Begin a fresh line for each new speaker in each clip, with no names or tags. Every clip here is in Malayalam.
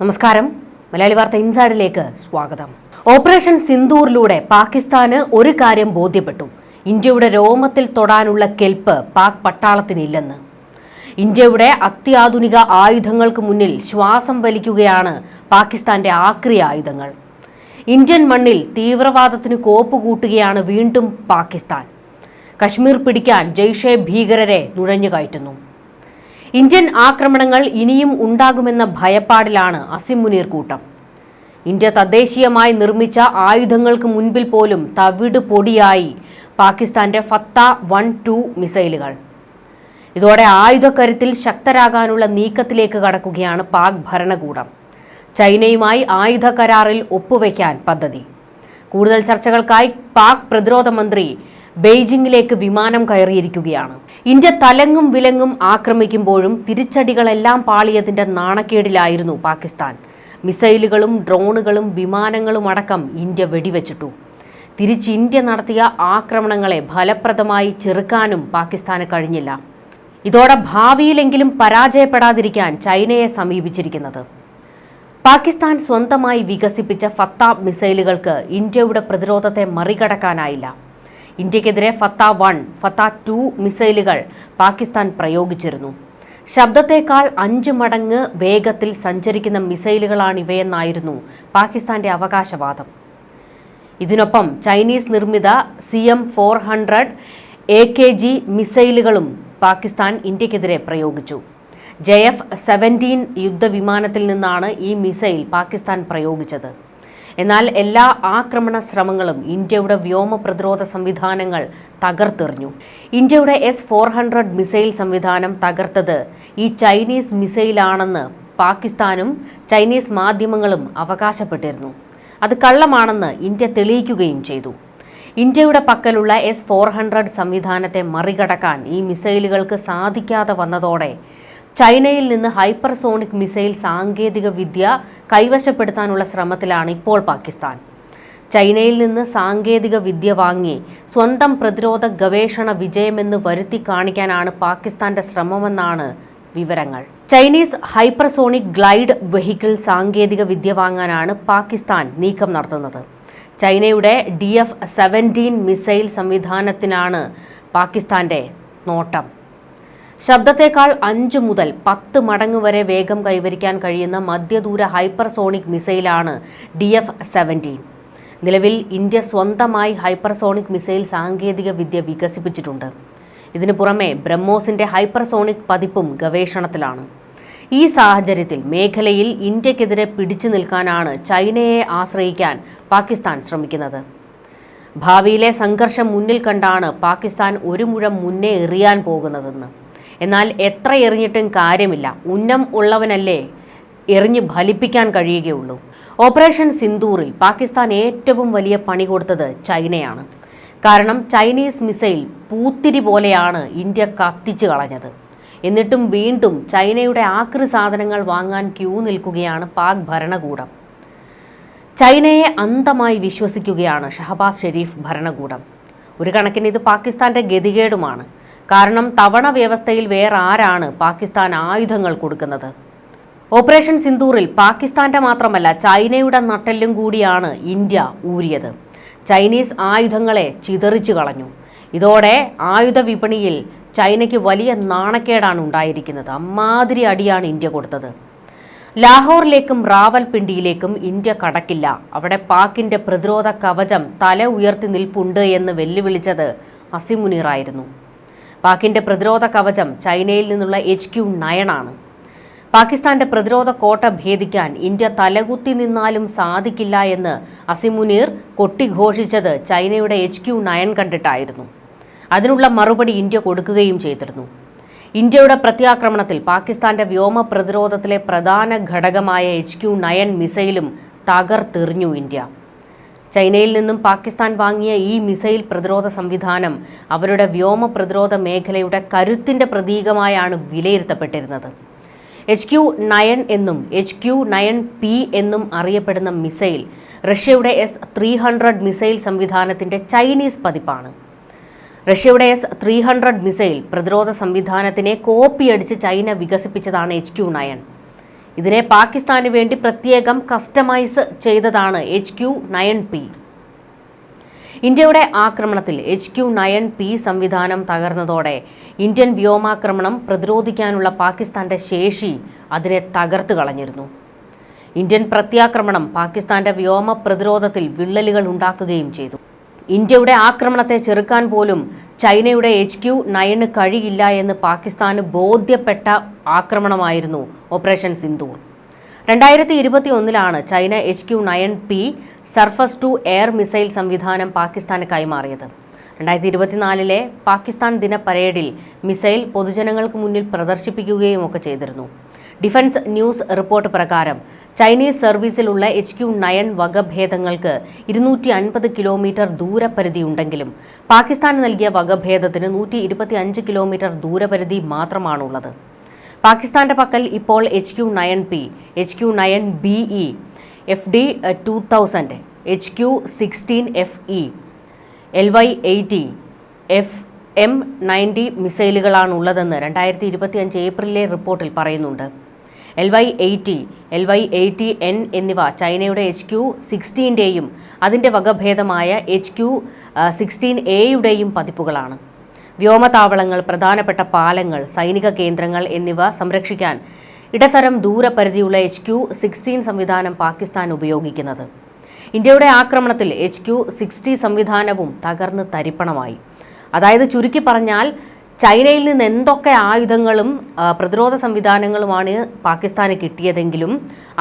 നമസ്കാരം മലയാളി വാർത്ത ഇൻസൈഡിലേക്ക് സ്വാഗതം ഓപ്പറേഷൻ സിന്ദൂറിലൂടെ പാകിസ്ഥാന് ഒരു കാര്യം ബോധ്യപ്പെട്ടു ഇന്ത്യയുടെ രോമത്തിൽ തൊടാനുള്ള കെൽപ്പ് പാക് പട്ടാളത്തിനില്ലെന്ന് ഇന്ത്യയുടെ അത്യാധുനിക ആയുധങ്ങൾക്ക് മുന്നിൽ ശ്വാസം വലിക്കുകയാണ് പാകിസ്ഥാന്റെ ആക്രി ആയുധങ്ങൾ ഇന്ത്യൻ മണ്ണിൽ തീവ്രവാദത്തിന് കോപ്പുകൂട്ടുകയാണ് വീണ്ടും പാകിസ്ഥാൻ കശ്മീർ പിടിക്കാൻ ജയ്ഷെ ഭീകരരെ നുഴഞ്ഞുകയറ്റുന്നു ഇന്ത്യൻ ആക്രമണങ്ങൾ ഇനിയും ഉണ്ടാകുമെന്ന ഭയപ്പാടിലാണ് അസിം മുനീർ കൂട്ടം ഇന്ത്യ തദ്ദേശീയമായി നിർമ്മിച്ച ആയുധങ്ങൾക്ക് മുൻപിൽ പോലും തവിട് പൊടിയായി പാകിസ്ഥാന്റെ ഫത്ത വൺ ടു മിസൈലുകൾ ഇതോടെ ആയുധക്കരുത്തിൽ ശക്തരാകാനുള്ള നീക്കത്തിലേക്ക് കടക്കുകയാണ് പാക് ഭരണകൂടം ചൈനയുമായി ആയുധ കരാറിൽ ഒപ്പുവെക്കാൻ പദ്ധതി കൂടുതൽ ചർച്ചകൾക്കായി പാക് പ്രതിരോധ മന്ത്രി ബെയ്ജിംഗിലേക്ക് വിമാനം കയറിയിരിക്കുകയാണ് ഇന്ത്യ തലങ്ങും വിലങ്ങും ആക്രമിക്കുമ്പോഴും തിരിച്ചടികളെല്ലാം പാളിയതിന്റെ നാണക്കേടിലായിരുന്നു പാകിസ്ഥാൻ മിസൈലുകളും ഡ്രോണുകളും വിമാനങ്ങളും അടക്കം ഇന്ത്യ വെടിവെച്ചിട്ടു തിരിച്ച് ഇന്ത്യ നടത്തിയ ആക്രമണങ്ങളെ ഫലപ്രദമായി ചെറുക്കാനും പാകിസ്ഥാന് കഴിഞ്ഞില്ല ഇതോടെ ഭാവിയിലെങ്കിലും പരാജയപ്പെടാതിരിക്കാൻ ചൈനയെ സമീപിച്ചിരിക്കുന്നത് പാകിസ്ഥാൻ സ്വന്തമായി വികസിപ്പിച്ച ഫത്താബ് മിസൈലുകൾക്ക് ഇന്ത്യയുടെ പ്രതിരോധത്തെ മറികടക്കാനായില്ല ഇന്ത്യക്കെതിരെ ഫത്ത വൺ ഫത്ത ടു മിസൈലുകൾ പാകിസ്ഥാൻ പ്രയോഗിച്ചിരുന്നു ശബ്ദത്തേക്കാൾ അഞ്ച് മടങ്ങ് വേഗത്തിൽ സഞ്ചരിക്കുന്ന മിസൈലുകളാണിവയെന്നായിരുന്നു പാകിസ്ഥാന്റെ അവകാശവാദം ഇതിനൊപ്പം ചൈനീസ് നിർമ്മിത C M four hundred A K G മിസൈലുകളും പാകിസ്ഥാൻ ഇന്ത്യക്കെതിരെ പ്രയോഗിച്ചു ജെ എഫ് സെവൻറ്റീൻ യുദ്ധവിമാനത്തിൽ നിന്നാണ് ഈ മിസൈൽ പാകിസ്ഥാൻ പ്രയോഗിച്ചത് എന്നാൽ എല്ലാ ആക്രമണ ശ്രമങ്ങളും ഇന്ത്യയുടെ വ്യോമ പ്രതിരോധ സംവിധാനങ്ങൾ തകർത്തെറിഞ്ഞു ഇന്ത്യയുടെ എസ് ഫോർ ഹൺഡ്രഡ് മിസൈൽ സംവിധാനം തകർത്തത് ഈ ചൈനീസ് മിസൈലാണെന്ന് പാകിസ്ഥാനും ചൈനീസ് മാധ്യമങ്ങളും അവകാശപ്പെട്ടിരുന്നു അത് കള്ളമാണെന്ന് ഇന്ത്യ തെളിയിക്കുകയും ചെയ്തു ഇന്ത്യയുടെ പക്കലുള്ള എസ് ഫോർ ഹൺഡ്രഡ് സംവിധാനത്തെ മറികടക്കാൻ ഈ മിസൈലുകൾക്ക് സാധിക്കാതെ വന്നതോടെ ചൈനയിൽ നിന്ന് ഹൈപ്പർസോണിക് മിസൈൽ സാങ്കേതിക വിദ്യ കൈവശപ്പെടുത്താനുള്ള ശ്രമത്തിലാണ് ഇപ്പോൾ പാകിസ്ഥാൻ ചൈനയിൽ നിന്ന് സാങ്കേതിക വിദ്യ വാങ്ങി സ്വന്തം പ്രതിരോധ ഗവേഷണ വിജയമെന്ന് വരുത്തി കാണിക്കാനാണ് പാകിസ്ഥാന്റെ ശ്രമമെന്നാണ് വിവരങ്ങൾ ചൈനീസ് ഹൈപ്പർസോണിക് ഗ്ലൈഡ് വെഹിക്കിൾ സാങ്കേതിക വിദ്യ വാങ്ങാനാണ് പാകിസ്ഥാൻ നീക്കം നടത്തുന്നത് ചൈനയുടെ ഡി എഫ് സെവൻറ്റീൻ മിസൈൽ സംവിധാനത്തിനാണ് പാകിസ്ഥാന്റെ നോട്ടം ശബ്ദത്തേക്കാൾ അഞ്ച് മുതൽ പത്ത് മടങ്ങ് വരെ വേഗം കൈവരിക്കാൻ കഴിയുന്ന മധ്യദൂര ഹൈപ്പർസോണിക് മിസൈലാണ് ഡി എഫ് സെവൻറ്റീൻ നിലവിൽ ഇന്ത്യ സ്വന്തമായി ഹൈപ്പർസോണിക് മിസൈൽ സാങ്കേതിക വിദ്യ വികസിപ്പിച്ചിട്ടുണ്ട് ഇതിനു പുറമെ ബ്രഹ്മോസിൻ്റെ ഹൈപ്പർസോണിക് പതിപ്പും ഗവേഷണത്തിലാണ് ഈ സാഹചര്യത്തിൽ മേഖലയിൽ ഇന്ത്യക്കെതിരെ പിടിച്ചു നിൽക്കാനാണ് ചൈനയെ ആശ്രയിക്കാൻ പാകിസ്ഥാൻ ശ്രമിക്കുന്നത് ഭാവിയിലെ സംഘർഷം മുന്നിൽ കണ്ടാണ് പാകിസ്ഥാൻ ഒരു മുഴം മുന്നേ എറിയാൻ പോകുന്നതെന്ന് എന്നാൽ എത്ര എറിഞ്ഞിട്ടും കാര്യമില്ല ഉന്നം ഉള്ളവനല്ലേ എറിഞ്ഞ് ഫലിപ്പിക്കാൻ കഴിയുകയുള്ളൂ ഓപ്പറേഷൻ സിന്ദൂറിൽ പാകിസ്ഥാൻ ഏറ്റവും വലിയ പണി കൊടുത്തത് ചൈനയാണ് കാരണം ചൈനീസ് മിസൈൽ പൂത്തിരി പോലെയാണ് ഇന്ത്യ കത്തിച്ചു കളഞ്ഞത് എന്നിട്ടും വീണ്ടും ചൈനയുടെ ആക്രി സാധനങ്ങൾ വാങ്ങാൻ ക്യൂ നിൽക്കുകയാണ് പാക് ഭരണകൂടം ചൈനയെ അന്തമായി വിശ്വസിക്കുകയാണ് ഷഹബാസ് ഷെരീഫ് ഭരണകൂടം ഒരു കണക്കിന് ഇത് പാകിസ്ഥാന്റെ ഗതികേടുമാണ് കാരണം തവണ വ്യവസ്ഥയിൽ വേറെ ആരാണ് പാകിസ്ഥാൻ ആയുധങ്ങൾ കൊടുക്കുന്നത് ഓപ്പറേഷൻ സിന്ദൂറിൽ പാകിസ്ഥാന്റെ മാത്രമല്ല ചൈനയുടെ നട്ടെല്ലും കൂടിയാണ് ഇന്ത്യ ഊരിയത് ചൈനീസ് ആയുധങ്ങളെ ചിതറിച്ചു കളഞ്ഞു ഇതോടെ ആയുധ വിപണിയിൽ ചൈനയ്ക്ക് വലിയ നാണക്കേടാണ് ഉണ്ടായിരിക്കുന്നത് അമ്മാതിരി അടിയാണ് ഇന്ത്യ കൊടുത്തത് ലാഹോറിലേക്കും റാവൽപിണ്ടിയിലേക്കും ഇന്ത്യ കടക്കില്ല അവിടെ പാക്കിന്റെ പ്രതിരോധ കവചം തല ഉയർത്തി നിൽപ്പുണ്ട് എന്ന് വെല്ലുവിളിച്ചത് അസിമുനീറായിരുന്നു പാക്കിന്റെ പ്രതിരോധ കവചം ചൈനയിൽ നിന്നുള്ള എച്ച് ക്യു നയനാണ് പാകിസ്ഥാന്റെ പ്രതിരോധ കോട്ട ഭേദിക്കാൻ ഇന്ത്യ തലകുത്തി നിന്നാലും സാധിക്കില്ല എന്ന് അസിമുനീർ കൊട്ടിഘോഷിച്ചത് ചൈനയുടെ എച്ച് ക്യു നയൻ കണ്ടിട്ടായിരുന്നു അതിനുള്ള മറുപടി ഇന്ത്യ കൊടുക്കുകയും ചെയ്തിരുന്നു ഇന്ത്യയുടെ പ്രത്യാക്രമണത്തിൽ പാകിസ്ഥാന്റെ വ്യോമ പ്രതിരോധത്തിലെ പ്രധാന ഘടകമായ എച്ച് ക്യു നയൻ മിസൈലും തകർത്തെറിഞ്ഞു ഇന്ത്യ ചൈനയിൽ നിന്നും പാകിസ്ഥാൻ വാങ്ങിയ ഈ മിസൈൽ പ്രതിരോധ സംവിധാനം അവരുടെ വ്യോമ പ്രതിരോധ മേഖലയുടെ കരുത്തിൻ്റെ പ്രതീകമായാണ് വിലയിരുത്തപ്പെട്ടിരുന്നത് എച്ച് ക്യു നയൻ എന്നും എച്ച് ക്യു നയൻ പി എന്നും അറിയപ്പെടുന്ന മിസൈൽ റഷ്യയുടെ എസ് ത്രീ ഹൺഡ്രഡ് മിസൈൽ സംവിധാനത്തിൻ്റെ ചൈനീസ് പതിപ്പാണ് റഷ്യയുടെ എസ് ത്രീ ഹൺഡ്രഡ് മിസൈൽ പ്രതിരോധ സംവിധാനത്തിനെ കോപ്പിയടിച്ച് ചൈന വികസിപ്പിച്ചതാണ് എച്ച് ക്യു നയൻ ഇതിനെ പാകിസ്ഥാന് വേണ്ടി പ്രത്യേകം കസ്റ്റമൈസ് ചെയ്തതാണ് എച്ച് ക്യു നയൻ പി ഇന്ത്യയുടെ ആക്രമണത്തിൽ എച്ച് ക്യു നയൻ പി സംവിധാനം തകർന്നതോടെ ഇന്ത്യൻ വ്യോമാക്രമണം പ്രതിരോധിക്കാനുള്ള പാകിസ്ഥാന്റെ ശേഷി അതിനെ തകർത്ത് കളഞ്ഞിരുന്നു ഇന്ത്യൻ പ്രത്യാക്രമണം പാകിസ്ഥാന്റെ വ്യോമ പ്രതിരോധത്തിൽ വിള്ളലുകൾ ഉണ്ടാക്കുകയും ചെയ്തു ഇന്ത്യയുടെ ആക്രമണത്തെ ചെറുക്കാൻ പോലും ചൈനയുടെ എച്ച് ക്യു നയന് കഴിയില്ല എന്ന് പാകിസ്ഥാന് ബോധ്യപ്പെട്ട ആക്രമണമായിരുന്നു ഓപ്പറേഷൻ സിന്ദൂർ രണ്ടായിരത്തി ഇരുപത്തി ഒന്നിലാണ് China H Q nine P surface to air missile സംവിധാനം പാകിസ്ഥാന് കൈമാറിയത് രണ്ടായിരത്തി ഇരുപത്തിനാലിലെ പാകിസ്ഥാൻ ദിന പരേഡിൽ മിസൈൽ പൊതുജനങ്ങൾക്ക് മുന്നിൽ പ്രദർശിപ്പിക്കുകയും ഒക്കെ ചെയ്തിരുന്നു ഡിഫൻസ് ന്യൂസ് റിപ്പോർട്ട് പ്രകാരം ചൈനീസ് സർവീസിലുള്ള എച്ച് ക്യു നയൻ വകഭേദങ്ങൾക്ക് ഇരുന്നൂറ്റി അൻപത് കിലോമീറ്റർ ദൂരപരിധി ഉണ്ടെങ്കിലും പാകിസ്ഥാൻ നൽകിയ വകഭേദത്തിന് നൂറ്റി ഇരുപത്തി അഞ്ച് കിലോമീറ്റർ ദൂരപരിധി മാത്രമാണുള്ളത് പാകിസ്ഥാന്റെ പക്കൽ ഇപ്പോൾ H Q nine P H Q nine B E E F D two thousand H Q sixteen F E L Y eighty F M ninety മിസൈലുകളാണുള്ളതെന്ന് രണ്ടായിരത്തി ഇരുപത്തിയഞ്ച് ഏപ്രിലിലെ റിപ്പോർട്ടിൽ പറയുന്നുണ്ട് L Y eighty L Y eighty N എന്നിവ ചൈനയുടെ എച്ച് ക്യു സിക്സ്റ്റീൻ്റെയും അതിൻ്റെ വകഭേദമായ എച്ച് ക്യു സിക്സ്റ്റീൻ എയുടെയും പതിപ്പുകളാണ് വ്യോമതാവളങ്ങൾ പ്രധാനപ്പെട്ട പാലങ്ങൾ സൈനിക കേന്ദ്രങ്ങൾ എന്നിവ സംരക്ഷിക്കാൻ ഇടത്തരം ദൂരപരിധിയുള്ള എച്ച് ക്യു സിക്സ്റ്റീൻ സംവിധാനം പാകിസ്ഥാൻ ഉപയോഗിക്കുന്നത് ഇന്ത്യയുടെ ആക്രമണത്തിൽ എച്ച് ക്യു സിക്സ്റ്റി സംവിധാനവും തകർന്ന് തരിപ്പണമായി അതായത് ചുരുക്കി പറഞ്ഞാൽ ചൈനയിൽ നിന്ന് എന്തൊക്കെ ആയുധങ്ങളും പ്രതിരോധ സംവിധാനങ്ങളുമാണ് പാകിസ്ഥാന് കിട്ടിയതെങ്കിലും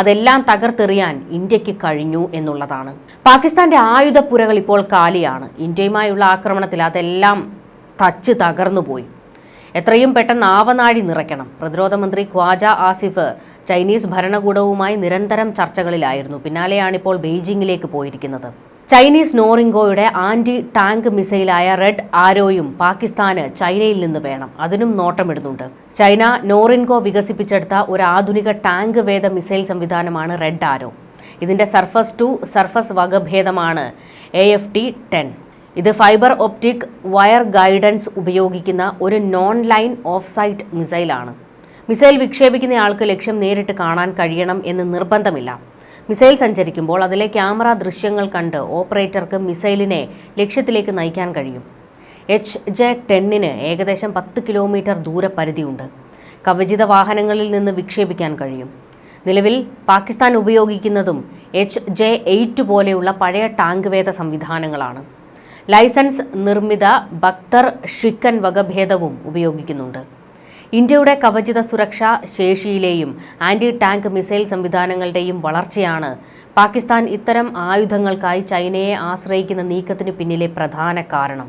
അതെല്ലാം തകർത്തെറിയാൻ ഇന്ത്യക്ക് കഴിഞ്ഞു എന്നുള്ളതാണ് പാകിസ്ഥാന്റെ ആയുധപ്പുരകൾ ഇപ്പോൾ കാലിയാണ് ഇന്ത്യയുമായുള്ള ആക്രമണത്തിൽ അതെല്ലാം തച്ച് തകർന്നുപോയി എത്രയും പെട്ടെന്ന് ആവനാഴി നിറയ്ക്കണം പ്രതിരോധ മന്ത്രി ഖ്വാജ ആസിഫ് ചൈനീസ് ഭരണകൂടവുമായി നിരന്തരം ചർച്ചകളിലായിരുന്നു പിന്നാലെയാണിപ്പോൾ ബെയ്ജിങ്ങിലേക്ക് പോയിരിക്കുന്നത് ചൈനീസ് നോറിംഗോയുടെ ആന്റി ടാങ്ക് മിസൈലായ റെഡ് ആരോയും പാകിസ്ഥാന് ചൈനയിൽ നിന്ന് വേണം അതിനും നോട്ടമിടുന്നുണ്ട് ചൈന നോറിൻകോ വികസിപ്പിച്ചെടുത്ത ഒരു ആധുനിക ടാങ്ക് വേദ മിസൈൽ സംവിധാനമാണ് റെഡ് ആരോ ഇതിന്റെ സർഫസ് ടു സർഫസ് വകഭേദമാണ് എ എഫ് ടി ടെൻ ഇത് ഫൈബർ ഒപ്റ്റിക് വയർ ഗൈഡൻസ് ഉപയോഗിക്കുന്ന ഒരു നോൺ ലൈൻ ഓഫ് സൈറ്റ് മിസൈലാണ് മിസൈൽ വിക്ഷേപിക്കുന്നയാൾക്ക് ലക്ഷ്യം നേരിട്ട് കാണാൻ കഴിയണം എന്ന് നിർബന്ധമില്ല മിസൈൽ സഞ്ചരിക്കുമ്പോൾ അതിലെ ക്യാമറ ദൃശ്യങ്ങൾ കണ്ട് ഓപ്പറേറ്റർക്ക് മിസൈലിനെ ലക്ഷ്യത്തിലേക്ക് നയിക്കാൻ കഴിയും എച്ച് ജെ ടെന്നിന് ഏകദേശം പത്ത് കിലോമീറ്റർ ദൂരപരിധിയുണ്ട് കവചിത വാഹനങ്ങളിൽ നിന്ന് വിക്ഷേപിക്കാൻ കഴിയും നിലവിൽ പാകിസ്ഥാൻ ഉപയോഗിക്കുന്നതും എച്ച് ജെ എയ്റ്റ് പോലെയുള്ള പഴയ ടാങ്ക് വേദ സംവിധാനങ്ങളാണ് ലൈസൻസ് നിർമ്മിത ബക്തർ ഷിക്കൻ വകഭേദവും ഉപയോഗിക്കുന്നുണ്ട് ഇന്ത്യയുടെ കവചിത സുരക്ഷാ ശേഷിയിലെയും ആന്റി ടാങ്ക് മിസൈൽ സംവിധാനങ്ങളുടെയും വളർച്ചയാണ് പാകിസ്ഥാൻ ഇത്തരം ആയുധങ്ങൾക്കായി ചൈനയെ ആശ്രയിക്കുന്ന നീക്കത്തിന് പിന്നിലെ പ്രധാന കാരണം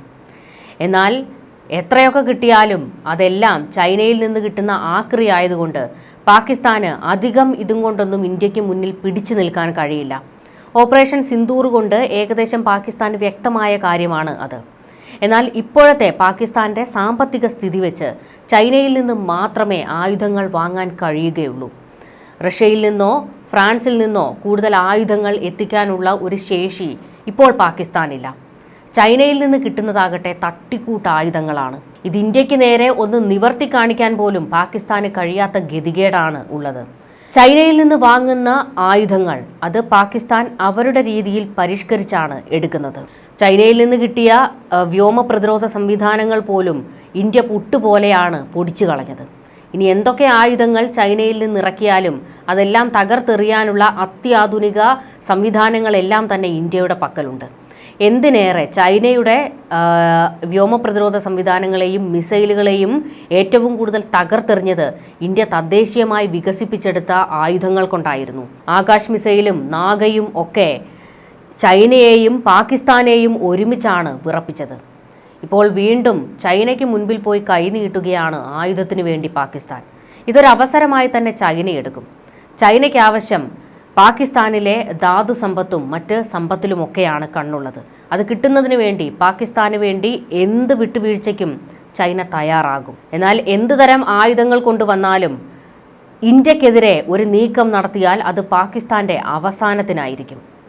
എന്നാൽ എത്രയൊക്കെ കിട്ടിയാലും അതെല്ലാം ചൈനയിൽ നിന്ന് കിട്ടുന്ന ആക്രി ആയതുകൊണ്ട് പാകിസ്ഥാന് അധികം ഇതും കൊണ്ടൊന്നും ഇന്ത്യക്ക് മുന്നിൽ പിടിച്ചു നിൽക്കാൻ കഴിയില്ല ഓപ്പറേഷൻ സിന്ദൂർ കൊണ്ട് ഏകദേശം പാകിസ്ഥാൻ വ്യക്തമായ കാര്യമാണ് അത് എന്നാൽ ഇപ്പോഴത്തെ പാകിസ്ഥാന്റെ സാമ്പത്തിക സ്ഥിതി വെച്ച് ചൈനയിൽ നിന്ന് മാത്രമേ ആയുധങ്ങൾ വാങ്ങാൻ കഴിയുകയുള്ളൂ റഷ്യയിൽ നിന്നോ ഫ്രാൻസിൽ നിന്നോ കൂടുതൽ ആയുധങ്ങൾ എത്തിക്കാനുള്ള ഒരു ശേഷി ഇപ്പോൾ പാകിസ്ഥാനില്ല ചൈനയിൽ നിന്ന് കിട്ടുന്നതാകട്ടെ തട്ടിക്കൂട്ട ആയുധങ്ങളാണ് ഇത് ഇന്ത്യക്ക് നേരെ ഒന്ന് നിവർത്തി കാണിക്കാൻ പോലും പാകിസ്ഥാന് കഴിയാത്ത ഗതികേടാണ് ഉള്ളത് ചൈനയിൽ നിന്ന് വാങ്ങുന്ന ആയുധങ്ങൾ അത് പാകിസ്ഥാൻ അവരുടെ രീതിയിൽ പരിഷ്കരിച്ചാണ് എടുക്കുന്നത് ചൈനയിൽ നിന്ന് കിട്ടിയ വ്യോമ പ്രതിരോധ സംവിധാനങ്ങൾ പോലും ഇന്ത്യ പുട്ടുപോലെയാണ് പൊടിച്ചു കളഞ്ഞത് ഇനി എന്തൊക്കെ ആയുധങ്ങൾ ചൈനയിൽ നിന്ന് ഇറക്കിയാലും അതെല്ലാം തകർത്തെറിയാനുള്ള അത്യാധുനിക സംവിധാനങ്ങളെല്ലാം തന്നെ ഇന്ത്യയുടെ പക്കലുണ്ട് എന്തിനേറെ ചൈനയുടെ വ്യോമ പ്രതിരോധ സംവിധാനങ്ങളെയും മിസൈലുകളെയും ഏറ്റവും കൂടുതൽ തകർത്തെറിഞ്ഞത് ഇന്ത്യ തദ്ദേശീയമായി വികസിപ്പിച്ചെടുത്ത ആയുധങ്ങൾ കൊണ്ടായിരുന്നു ആകാശ് മിസൈലും നാഗയും ഒക്കെ ചൈനയെയും പാകിസ്ഥാനെയും ഒരുമിച്ചാണ് വിറപ്പിച്ചത് ഇപ്പോൾ വീണ്ടും ചൈനയ്ക്ക് മുൻപിൽ പോയി കൈനീട്ടുകയാണ് ആയുധത്തിനു വേണ്ടി പാകിസ്ഥാൻ ഇതൊരവസരമായി തന്നെ ചൈന എടുക്കും ചൈനയ്ക്ക് ആവശ്യം പാകിസ്ഥാനിലെ ധാതു സമ്പത്തും മറ്റ് സമ്പത്തിലുമൊക്കെയാണ് കണ്ണുള്ളത് അത് കിട്ടുന്നതിന് വേണ്ടി പാകിസ്ഥാന് വേണ്ടി എന്ത് വിട്ടുവീഴ്ചയ്ക്കും ചൈന തയ്യാറാകും എന്നാൽ എന്ത് തരം ആയുധങ്ങൾ കൊണ്ടുവന്നാലും ഇന്ത്യക്കെതിരെ ഒരു നീക്കം നടത്തിയാൽ അത് പാകിസ്ഥാന്റെ അവസാനത്തിനായിരിക്കും